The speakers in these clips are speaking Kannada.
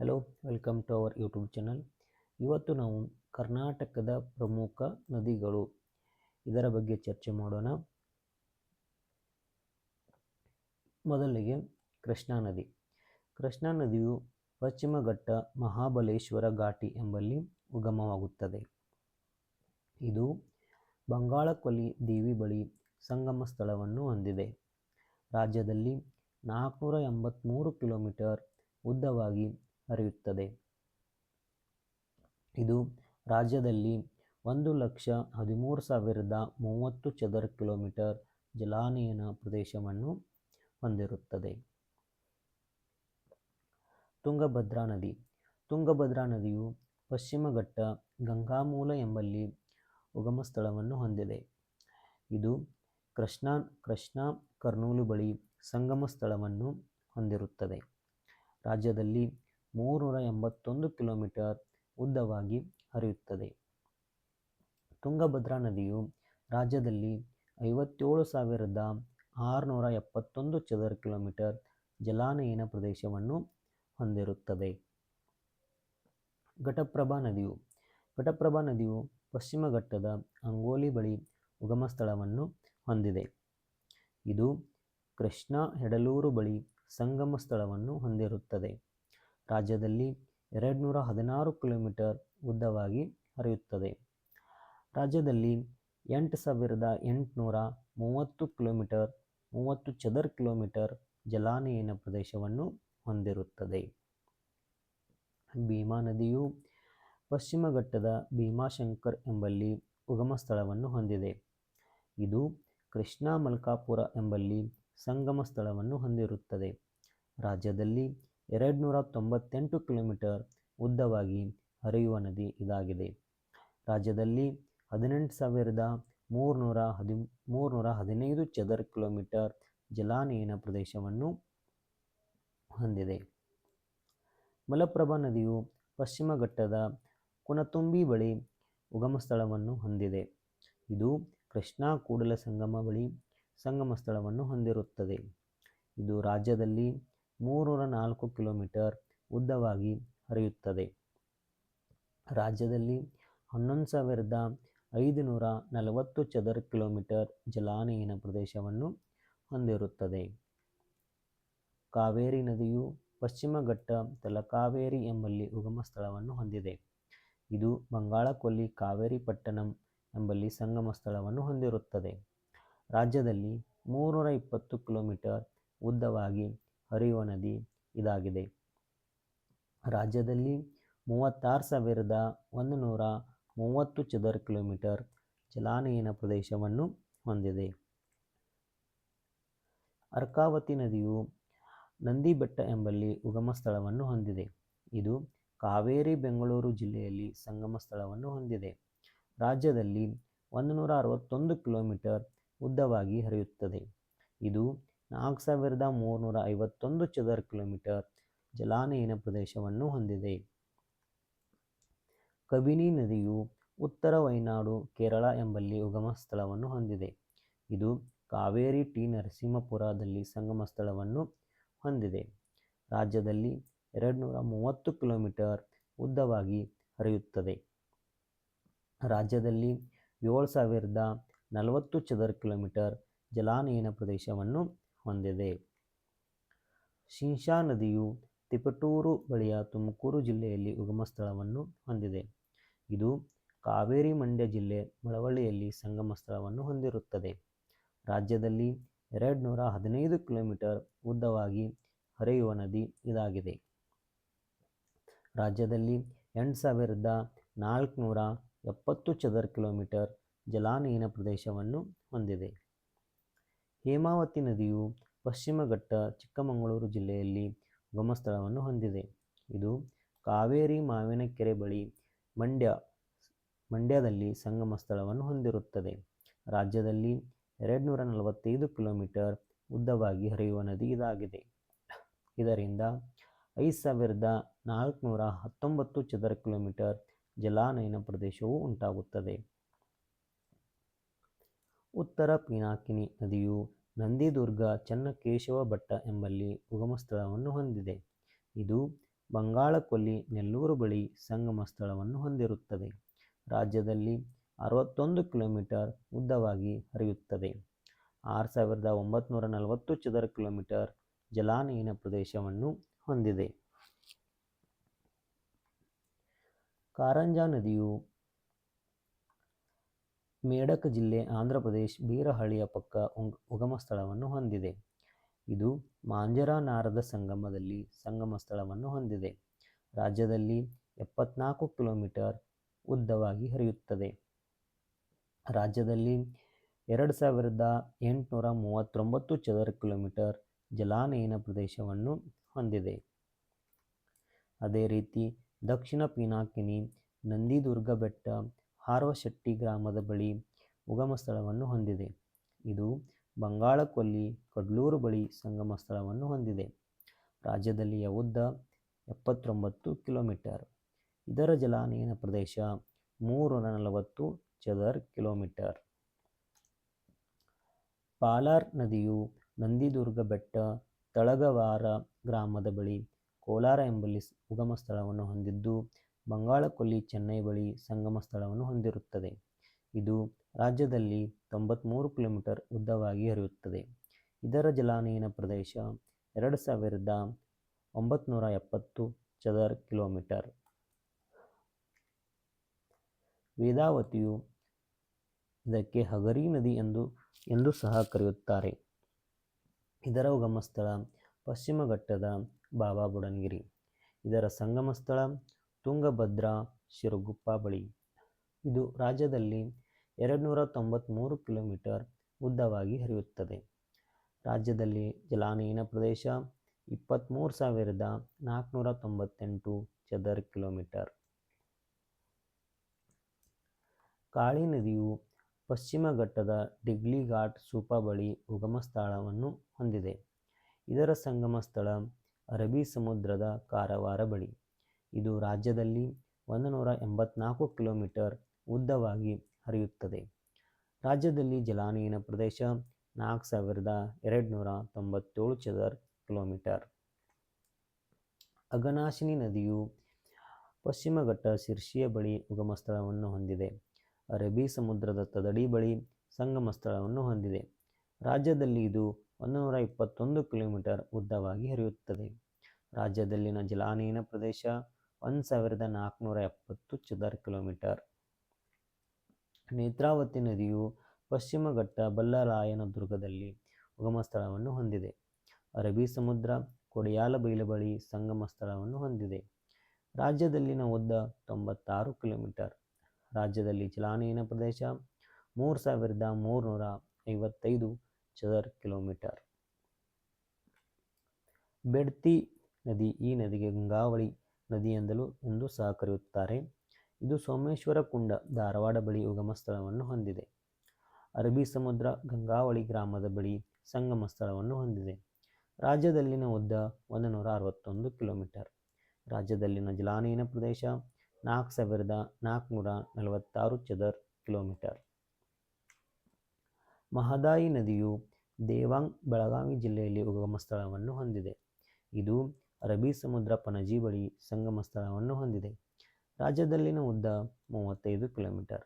Hello, welcome to our YouTube channel. ಇವತ್ತು ನಾವು ಕರ್ನಾಟಕದ ಪ್ರಮುಖ ನದಿಗಳು ಇದರ ಬಗ್ಗೆ ಚರ್ಚೆ ಮಾಡೋಣ. ಮೊದಲಿಗೆ ಕೃಷ್ಣಾ ನದಿ. ಕೃಷ್ಣಾ ನದಿಯು ಪಶ್ಚಿಮ ಘಟ್ಟ ಮಹಾಬಲೇಶ್ವರ ಘಾಟಿ ಎಂಬಲ್ಲಿ ಉಗಮವಾಗುತ್ತದೆ. ಇದು ಬಂಗಾಳಕೊಲ್ಲಿ ದೇವಿ ಬಳಿ ಸಂಗಮ ಸ್ಥಳವನ್ನು ಹೊಂದಿದೆ. ರಾಜ್ಯದಲ್ಲಿ ನಾಲ್ಕುನೂರ ಎಂಬತ್ತ್ಮೂರು ಕಿಲೋಮೀಟರ್ ಉದ್ದವಾಗಿ ಹರಿಯುತ್ತದೆ ಇದು ರಾಜ್ಯದಲ್ಲಿ ಒಂದು ಲಕ್ಷ ಹದಿಮೂರು ಸಾವಿರದ ಮೂವತ್ತು ಚದರ ಕಿಲೋಮೀಟರ್ ಜಲಾನಯನ ಪ್ರದೇಶವನ್ನು ಹೊಂದಿರುತ್ತದೆ. ತುಂಗಭದ್ರಾ ನದಿ. ತುಂಗಭದ್ರಾ ನದಿಯು ಪಶ್ಚಿಮ ಘಟ್ಟ ಗಂಗಾಮೂಲ ಎಂಬಲ್ಲಿ ಉಗಮ ಸ್ಥಳವನ್ನು ಹೊಂದಿದೆ. ಇದು ಕೃಷ್ಣಾ ಕೃಷ್ಣಾ ಕರ್ನೂಲು ಬಳಿ ಸಂಗಮ ಸ್ಥಳವನ್ನು ಹೊಂದಿರುತ್ತದೆ. ರಾಜ್ಯದಲ್ಲಿ ಮೂರುನೂರ ಎಂಬತ್ತೊಂದು ಕಿಲೋಮೀಟರ್ ಉದ್ದವಾಗಿ ಹರಿಯುತ್ತದೆ. ತುಂಗಭದ್ರಾ ನದಿಯು ರಾಜ್ಯದಲ್ಲಿ ಐವತ್ತೇಳು ಸಾವಿರದ ಆರುನೂರ ಎಪ್ಪತ್ತೊಂದು ಚದರ ಕಿಲೋಮೀಟರ್ ಜಲಾನಯನ ಪ್ರದೇಶವನ್ನು ಹೊಂದಿರುತ್ತದೆ. ಘಟಪ್ರಭಾ ನದಿಯು ಘಟಪ್ರಭಾ ನದಿಯು ಪಶ್ಚಿಮ ಘಟ್ಟದ ಅಂಗೋಲಿ ಬಳಿ ಉಗಮ ಸ್ಥಳವನ್ನು ಹೊಂದಿದೆ. ಇದು ಕೃಷ್ಣಾ ಹೆಡಲೂರು ಬಳಿ ಸಂಗಮ ಸ್ಥಳವನ್ನು ಹೊಂದಿರುತ್ತದೆ. ರಾಜ್ಯದಲ್ಲಿ ಎರಡು ನೂರ ಹದಿನಾರು ಕಿಲೋಮೀಟರ್ ಉದ್ದವಾಗಿ ಹರಿಯುತ್ತದೆ. ರಾಜ್ಯದಲ್ಲಿ ಎಂಟು ಸಾವಿರದ ಎಂಟುನೂರ ಮೂವತ್ತು ಕಿಲೋಮೀಟರ್ ಮೂವತ್ತು ಚದರ ಕಿಲೋಮೀಟರ್ ಜಲಾನಯನ ಪ್ರದೇಶವನ್ನು ಹೊಂದಿರುತ್ತದೆ. ಭೀಮಾ ನದಿಯು ಪಶ್ಚಿಮ ಘಟ್ಟದ ಭೀಮಾಶಂಕರ್ ಎಂಬಲ್ಲಿ ಉಗಮ ಸ್ಥಳವನ್ನು ಹೊಂದಿದೆ. ಇದು ಕೃಷ್ಣಾ ಮಲ್ಕಾಪುರ ಎಂಬಲ್ಲಿ ಸಂಗಮ ಸ್ಥಳವನ್ನು ಹೊಂದಿರುತ್ತದೆ. ರಾಜ್ಯದಲ್ಲಿ ಎರಡು ನೂರ ತೊಂಬತ್ತೆಂಟು ಕಿಲೋಮೀಟರ್ ಉದ್ದವಾಗಿ ಹರಿಯುವ ನದಿ ಇದಾಗಿದೆ. ರಾಜ್ಯದಲ್ಲಿ ಹದಿನೆಂಟು ಸಾವಿರದ ಮೂರುನೂರ ಹದಿ ಮೂರುನೂರ ಹದಿನೈದು ಚದರ ಕಿಲೋಮೀಟರ್ ಜಲಾನಯನ ಪ್ರದೇಶವನ್ನು ಹೊಂದಿದೆ. ಮಲಪ್ರಭಾ ನದಿಯು ಪಶ್ಚಿಮ ಘಟ್ಟದ ಕುನತುಂಬಿ ಬಳಿ ಉಗಮ ಸ್ಥಳವನ್ನು ಹೊಂದಿದೆ. ಇದು ಕೃಷ್ಣಾ ಕೂಡಲ ಸಂಗಮ ಬಳಿ ಸಂಗಮ ಸ್ಥಳವನ್ನು ಹೊಂದಿರುತ್ತದೆ. ಇದು ರಾಜ್ಯದಲ್ಲಿ ಮೂರುನೂರ ನಾಲ್ಕು ಕಿಲೋಮೀಟರ್ ಉದ್ದವಾಗಿ ಹರಿಯುತ್ತದೆ. ರಾಜ್ಯದಲ್ಲಿ ಹನ್ನೊಂದು ಸಾವಿರದ ಐದು ನೂರ ನಲವತ್ತು ಚದರ ಕಿಲೋಮೀಟರ್ ಜಲಾನಯನ ಪ್ರದೇಶವನ್ನು ಹೊಂದಿರುತ್ತದೆ. ಕಾವೇರಿ ನದಿಯು ಪಶ್ಚಿಮ ಘಟ್ಟ ತಲಕಾವೇರಿ ಎಂಬಲ್ಲಿ ಉಗಮ ಸ್ಥಳವನ್ನು ಹೊಂದಿದೆ. ಇದು ಬಂಗಾಳಕೊಲ್ಲಿ ಕಾವೇರಿ ಪಟ್ಟಣಂ ಎಂಬಲ್ಲಿ ಸಂಗಮ ಸ್ಥಳವನ್ನು ಹೊಂದಿರುತ್ತದೆ. ರಾಜ್ಯದಲ್ಲಿ ಮೂರುನೂರ ಇಪ್ಪತ್ತು ಕಿಲೋಮೀಟರ್ ಉದ್ದವಾಗಿ ಹರಿಯುವ ನದಿ ಇದಾಗಿದೆ. ರಾಜ್ಯದಲ್ಲಿ ಮೂವತ್ತಾರು ಸಾವಿರದ ಒಂದು ನೂರ ಮೂವತ್ತು ಚದರ ಕಿಲೋಮೀಟರ್ ಜಲಾನಯನ ಪ್ರದೇಶವನ್ನು ಹೊಂದಿದೆ. ಅರ್ಕಾವತಿ ನದಿಯು ನಂದಿ ಬೆಟ್ಟ ಎಂಬಲ್ಲಿ ಉಗಮ ಸ್ಥಳವನ್ನು ಹೊಂದಿದೆ. ಇದು ಕಾವೇರಿ ಬೆಂಗಳೂರು ಜಿಲ್ಲೆಯಲ್ಲಿ ಸಂಗಮ ಸ್ಥಳವನ್ನು ಹೊಂದಿದೆ. ರಾಜ್ಯದಲ್ಲಿ ಒಂದು ನೂರ ಅರವತ್ತೊಂದು ಕಿಲೋಮೀಟರ್ ಉದ್ದವಾಗಿ ಹರಿಯುತ್ತದೆ. ಇದು ನಾಲ್ಕು ಸಾವಿರದ ಮೂರುನೂರ ಐವತ್ತೊಂದು ಚದರ ಕಿಲೋಮೀಟರ್ ಜಲಾನಯನ ಪ್ರದೇಶವನ್ನು ಹೊಂದಿದೆ. ಕಬಿನಿ ನದಿಯು ಉತ್ತರ ವಯನಾಡು ಕೇರಳ ಎಂಬಲ್ಲಿ ಉಗಮ ಸ್ಥಳವನ್ನು ಹೊಂದಿದೆ. ಇದು ಕಾವೇರಿ ಟಿ ನರಸಿಂಹಪುರದಲ್ಲಿ ಸಂಗಮ ಸ್ಥಳವನ್ನು ಹೊಂದಿದೆ. ರಾಜ್ಯದಲ್ಲಿ ಎರಡು ನೂರ ಮೂವತ್ತು ಕಿಲೋಮೀಟರ್ ಉದ್ದವಾಗಿ ಹರಿಯುತ್ತದೆ. ರಾಜ್ಯದಲ್ಲಿ ಏಳು ಸಾವಿರದ ನಲವತ್ತು ಚದರ ಕಿಲೋಮೀಟರ್ ಜಲಾನಯನ ಪ್ರದೇಶವನ್ನು ಹೊಂದಿದೆ. ಶಿಂಷಾ ನದಿಯು ತಿಪಟೂರು ಬಳಿಯ ತುಮಕೂರು ಜಿಲ್ಲೆಯಲ್ಲಿ ಉಗಮ ಸ್ಥಳವನ್ನು ಹೊಂದಿದೆ. ಇದು ಕಾವೇರಿ ಮಂಡ್ಯ ಜಿಲ್ಲೆ ಮಳವಳ್ಳಿಯಲ್ಲಿ ಸಂಗಮ ಸ್ಥಳವನ್ನು ಹೊಂದಿರುತ್ತದೆ. ರಾಜ್ಯದಲ್ಲಿ ಎರಡು ನೂರ ಹದಿನೈದು ಕಿಲೋಮೀಟರ್ ಉದ್ದವಾಗಿ ಹರಿಯುವ ನದಿ ಇದಾಗಿದೆ. ರಾಜ್ಯದಲ್ಲಿ ಎಂಟು ಸಾವಿರದ ನಾಲ್ಕುನೂರ ಎಪ್ಪತ್ತು ಚದರ ಕಿಲೋಮೀಟರ್ ಜಲಾನಯನ ಪ್ರದೇಶವನ್ನು ಹೊಂದಿದೆ. ಹೇಮಾವತಿ ನದಿಯು ಪಶ್ಚಿಮ ಘಟ್ಟ ಚಿಕ್ಕಮಗಳೂರು ಜಿಲ್ಲೆಯಲ್ಲಿ ಗಮಸ್ಥಳವನ್ನು ಹೊಂದಿದೆ. ಇದು ಕಾವೇರಿ ಮಾವಿನಕೆರೆ ಬಳಿ ಮಂಡ್ಯ, ಮಂಡ್ಯದಲ್ಲಿ ಸಂಗಮ ಸ್ಥಳವನ್ನು ಹೊಂದಿರುತ್ತದೆ. ರಾಜ್ಯದಲ್ಲಿ ಎರಡು ನೂರ ನಲವತ್ತೈದು ಕಿಲೋಮೀಟರ್ ಉದ್ದವಾಗಿ ಹರಿಯುವ ನದಿ ಇದಾಗಿದೆ. ಇದರಿಂದ ಐದು ಸಾವಿರದ ನಾಲ್ಕುನೂರ ಹತ್ತೊಂಬತ್ತು ಚದರ ಕಿಲೋಮೀಟರ್ ಜಲಾನಯನ ಪ್ರದೇಶವು ಉಂಟಾಗುತ್ತದೆ. ಉತ್ತರ ಪಿನಾಕಿನಿ ನದಿಯು ನಂದಿದುರ್ಗ ಚನ್ನಕೇಶವ ಭಟ್ಟ ಎಂಬಲ್ಲಿ ಉಗಮ ಸ್ಥಳವನ್ನು ಹೊಂದಿದೆ ಇದು ಬಂಗಾಳಕೊಲ್ಲಿ ನೆಲ್ಲೂರು ಬಳಿ ಸಂಗಮ ಸ್ಥಳವನ್ನು ಹೊಂದಿರುತ್ತದೆ. ರಾಜ್ಯದಲ್ಲಿ ಅರವತ್ತೊಂದು ಕಿಲೋಮೀಟರ್ ಉದ್ದವಾಗಿ ಹರಿಯುತ್ತದೆ. ಆರು ಸಾವಿರದ ಒಂಬತ್ತುನೂರ ನಲವತ್ತು ಚದರ ಕಿಲೋಮೀಟರ್ ಜಲಾನಯನ ಪ್ರದೇಶವನ್ನು ಹೊಂದಿದೆ. ಕಾರಂಜಾ ನದಿಯು ಮೇಡಕ ಜಿಲ್ಲೆ, ಆಂಧ್ರಪ್ರದೇಶ ಬೀರಹಳ್ಳಿಯ ಪಕ್ಕ ಉಗಮ ಸ್ಥಳವನ್ನು ಹೊಂದಿದೆ. ಇದು ಮಾಂಜರಾ-ನಾರದ ಸಂಗಮದಲ್ಲಿ ಸಂಗಮ ಸ್ಥಳವನ್ನು ಹೊಂದಿದೆ. ರಾಜ್ಯದಲ್ಲಿ ಎಪ್ಪತ್ನಾಲ್ಕು ಕಿಲೋಮೀಟರ್ ಉದ್ದವಾಗಿ ಹರಿಯುತ್ತದೆ. ರಾಜ್ಯದಲ್ಲಿ ಎರಡು ಸಾವಿರದ ಎಂಟುನೂರ ಮೂವತ್ತೊಂಬತ್ತು ಚದರ ಕಿಲೋಮೀಟರ್ ಜಲಾನಯನ ಪ್ರದೇಶವನ್ನು ಹೊಂದಿದೆ. ಅದೇ ರೀತಿ ದಕ್ಷಿಣ ಪಿನಾಕಿನಿ ನಂದಿದುರ್ಗ ಬೆಟ್ಟ ಹಾರ್ವಶೆಟ್ಟಿ ಗ್ರಾಮದ ಬಳಿ ಉಗಮ ಸ್ಥಳವನ್ನು ಹೊಂದಿದೆ. ಇದು ಬಂಗಾಳಕೊಲ್ಲಿ ಕಡ್ಲೂರು ಬಳಿ ಸಂಗಮ ಸ್ಥಳವನ್ನು ಹೊಂದಿದೆ. ರಾಜ್ಯದಲ್ಲಿಯ ಉದ್ದ ಎಪ್ಪತ್ತೊಂಬತ್ತು ಕಿಲೋಮೀಟರ್. ಇದರ ಜಲಾನಯನ ಪ್ರದೇಶ ಮೂರು ನಲವತ್ತು ಚದರ ಕಿಲೋಮೀಟರ್. ಪಾಲಾರ್ ನದಿಯು ನಂದಿದುರ್ಗ ಬೆಟ್ಟ ತಳಗವಾರ ಗ್ರಾಮದ ಬಳಿ ಕೋಲಾರ ಎಂಬಲ್ಲಿ ಉಗಮ ಸ್ಥಳವನ್ನು ಹೊಂದಿದ್ದು, ಬಂಗಾಳಕೊಲ್ಲಿ ಚೆನ್ನೈ ಬಳಿ ಸಂಗಮ ಸ್ಥಳವನ್ನು ಹೊಂದಿರುತ್ತದೆ. ಇದು ರಾಜ್ಯದಲ್ಲಿ ತೊಂಬತ್ತ್ಮೂರು ಕಿಲೋಮೀಟರ್ ಉದ್ದವಾಗಿ ಹರಿಯುತ್ತದೆ. ಇದರ ಜಲಾನಯನ ಪ್ರದೇಶ ಎರಡು ಸಾವಿರದ ಒಂಬತ್ತುನೂರ ಎಪ್ಪತ್ತು ಚದರ ಕಿಲೋಮೀಟರ್. ವೇದಾವತಿಯು ಇದಕ್ಕೆ ಹಗರಿ ನದಿ ಎಂದು ಎಂದು ಸಹ ಕರೆಯುತ್ತಾರೆ. ಇದರ ಉಗಮ ಸ್ಥಳ ಪಶ್ಚಿಮ ಘಟ್ಟದ ಬಾಬಾ ಬುಡನ್ಗಿರಿ ಇದರ ಸಂಗಮ ಸ್ಥಳ ತುಂಗಭದ್ರಾ ಶಿರಗುಪ್ಪ ಬಳಿ. ಇದು ರಾಜ್ಯದಲ್ಲಿ ಎರಡುನೂರ ತೊಂಬತ್ತಮೂರು ಕಿಲೋಮೀಟರ್ ಉದ್ದವಾಗಿ ಹರಿಯುತ್ತದೆ. ರಾಜ್ಯದಲ್ಲಿ ಜಲಾನಯನ ಪ್ರದೇಶ ಇಪ್ಪತ್ತ್ಮೂರು ಸಾವಿರದ ನಾಲ್ಕುನೂರ ತೊಂಬತ್ತೆಂಟು ಚದರ ಕಿಲೋಮೀಟರ್. ಕಾಳಿ ನದಿಯು ಪಶ್ಚಿಮ ಘಟ್ಟದ ಡಿಗ್ಲಿ ಘಾಟ್ ಸೂಪ ಬಳಿ ಉಗಮ ಸ್ಥಳವನ್ನು ಹೊಂದಿದೆ. ಇದರ ಸಂಗಮ ಸ್ಥಳ ಅರಬ್ಬೀ ಸಮುದ್ರದ ಕಾರವಾರ ಬಳಿ. ಇದು ರಾಜ್ಯದಲ್ಲಿ ಒಂದು ನೂರ ಎಂಬತ್ನಾಲ್ಕು ಕಿಲೋಮೀಟರ್ ಉದ್ದವಾಗಿ ಹರಿಯುತ್ತದೆ. ರಾಜ್ಯದಲ್ಲಿ ಜಲಾನಯನ ಪ್ರದೇಶ ನಾಲ್ಕು ಸಾವಿರದ ಎರಡುನೂರ ತೊಂಬತ್ತೇಳು ಚದರ ಕಿಲೋಮೀಟರ್. ಅಗನಾಶಿನಿ ನದಿಯು ಪಶ್ಚಿಮ ಘಟ್ಟ ಶಿರ್ಷಿಯ ಬಳಿ ಉಗಮ ಸ್ಥಳವನ್ನು ಹೊಂದಿದೆ. ಅರಬ್ಬಿ ಸಮುದ್ರದ ತದಡಿ ಬಳಿ ಸಂಗಮ ಸ್ಥಳವನ್ನು ಹೊಂದಿದೆ. ರಾಜ್ಯದಲ್ಲಿ ಇದು ಒಂದು ನೂರ ಇಪ್ಪತ್ತೊಂದು ಕಿಲೋಮೀಟರ್ ಉದ್ದವಾಗಿ ಹರಿಯುತ್ತದೆ. ರಾಜ್ಯದಲ್ಲಿನ ಜಲಾನಯನ ಪ್ರದೇಶ ಒಂದು ಸಾವಿರದ ನಾಲ್ಕುನೂರ ಎಪ್ಪತ್ತು ಚದರ ಕಿಲೋಮೀಟರ್. ನೇತ್ರಾವತಿ ನದಿಯು ಪಶ್ಚಿಮ ಘಟ್ಟ ಬಲ್ಲಲಾಯನದುರ್ಗದಲ್ಲಿ ಉಗಮ ಸ್ಥಳವನ್ನು ಹೊಂದಿದೆ. ಅರಬಿ ಸಮುದ್ರ ಕೊಡಿಯಾಲಬೈಲು ಬಳಿ ಸಂಗಮ ಸ್ಥಳವನ್ನು ಹೊಂದಿದೆ. ರಾಜ್ಯದಲ್ಲಿನ ಉದ್ದ ತೊಂಬತ್ತಾರು ಕಿಲೋಮೀಟರ್. ರಾಜ್ಯದಲ್ಲಿ ಜಲಾನಯನ ಪ್ರದೇಶ ಮೂರು ಸಾವಿರದ ಮೂರುನೂರ ಐವತ್ತೈದು ಚದರ ಕಿಲೋಮೀಟರ್. ಬೆಡ್ತಿ ನದಿ ಈ ನದಿಗೆ ಗಂಗಾವಳಿ ನದಿ ಎಂದು ಸಹ ಕರೆಯುತ್ತಾರೆ. ಇದು ಸೋಮೇಶ್ವರಕುಂಡ, ಧಾರವಾಡ ಬಳಿ ಉಗಮ ಸ್ಥಳವನ್ನು ಹೊಂದಿದೆ. ಅರಬಿ ಸಮುದ್ರ ಗಂಗಾವಳಿ ಗ್ರಾಮದ ಬಳಿ ಸಂಗಮ ಸ್ಥಳವನ್ನು ಹೊಂದಿದೆ. ರಾಜ್ಯದಲ್ಲಿನ ಉದ್ದ ಒಂದುನೂರ ಅರವತ್ತೊಂದು ಕಿಲೋಮೀಟರ್. ರಾಜ್ಯದಲ್ಲಿನ ಜಲಾನಯನ ಪ್ರದೇಶ ನಾಲ್ಕು ಸಾವಿರದ ನಾಲ್ಕುನೂರ ನಲವತ್ತಾರು ಚದರ ಕಿಲೋಮೀಟರ್. ಮಹದಾಯಿ ನದಿಯು ದೇವಾಂಗ್ ಬೆಳಗಾವಿ ಜಿಲ್ಲೆಯಲ್ಲಿ ಉಗಮ ಸ್ಥಳವನ್ನು ಹೊಂದಿದೆ. ಇದು ಅರಬ್ಬೀ ಸಮುದ್ರ ಪಣಜಿ ಬಳಿ ಸಂಗಮ ಸ್ಥಳವನ್ನು ಹೊಂದಿದೆ. ರಾಜ್ಯದಲ್ಲಿನ ಉದ್ದ ಮೂವತ್ತೈದು ಕಿಲೋಮೀಟರ್.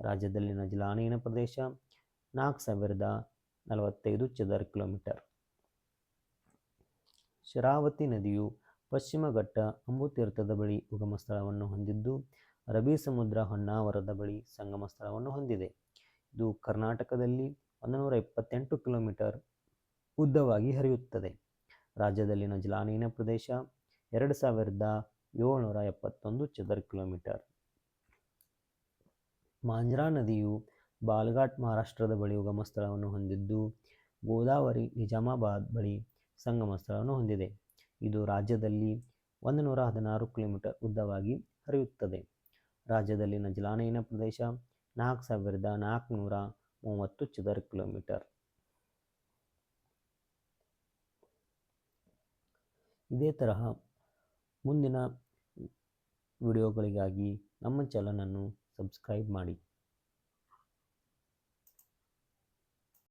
ರಾಜ್ಯದಲ್ಲಿನ ಜಲಾನಯನ ಪ್ರದೇಶ ನಾಲ್ಕು ಸಾವಿರದ ನಲವತ್ತೈದು ಚದರ ಕಿಲೋಮೀಟರ್. ಶರಾವತಿ ನದಿಯು ಪಶ್ಚಿಮ ಘಟ್ಟ ಅಂಬುತೀರ್ಥದ ಬಳಿ ಉಗಮ ಸ್ಥಳವನ್ನು ಹೊಂದಿದ್ದು, ಅರಬ್ಬಿ ಸಮುದ್ರ ಹೊನ್ನಾವರದ ಬಳಿ ಸಂಗಮ ಸ್ಥಳವನ್ನು ಹೊಂದಿದೆ. ಇದು ಕರ್ನಾಟಕದಲ್ಲಿ ಒಂದುನೂರ ಇಪ್ಪತ್ತೆಂಟು ಕಿಲೋಮೀಟರ್ ಉದ್ದವಾಗಿ ಹರಿಯುತ್ತದೆ. ರಾಜ್ಯದಲ್ಲಿನ ಜಲಾನಯನ ಪ್ರದೇಶ ಎರಡು ಸಾವಿರದ ಏಳುನೂರ ಎಪ್ಪತ್ತೊಂದು ಚದರ ಕಿಲೋಮೀಟರ್. ಮಾಂಜ್ರಾ ನದಿಯು ಬಾಲ್ಘಾಟ್ ಮಹಾರಾಷ್ಟ್ರದ ಬಳಿ ಉಗಮ ಸ್ಥಳವನ್ನು ಹೊಂದಿದ್ದು, ಗೋದಾವರಿ ನಿಜಾಮಾಬಾದ್ ಬಳಿ ಸಂಗಮ ಸ್ಥಳವನ್ನು ಹೊಂದಿದೆ. ಇದು ರಾಜ್ಯದಲ್ಲಿ ಒಂದುನೂರ ಹದಿನಾರು ಕಿಲೋಮೀಟರ್ ಉದ್ದವಾಗಿ ಹರಿಯುತ್ತದೆ. ರಾಜ್ಯದಲ್ಲಿನ ಜಲಾನಯನ ಪ್ರದೇಶ ನಾಲ್ಕು ಸಾವಿರದ ನಾಲ್ಕುನೂರ ಮೂವತ್ತು ಚದರ ಕಿಲೋಮೀಟರ್. ಇದೇ ತರಹ ಮುಂದಿನ ವಿಡಿಯೋಗಳಿಗಾಗಿ ನಮ್ಮ ಚಾನಲನ್ನು ಸಬ್ಸ್ಕ್ರೈಬ್ ಮಾಡಿ.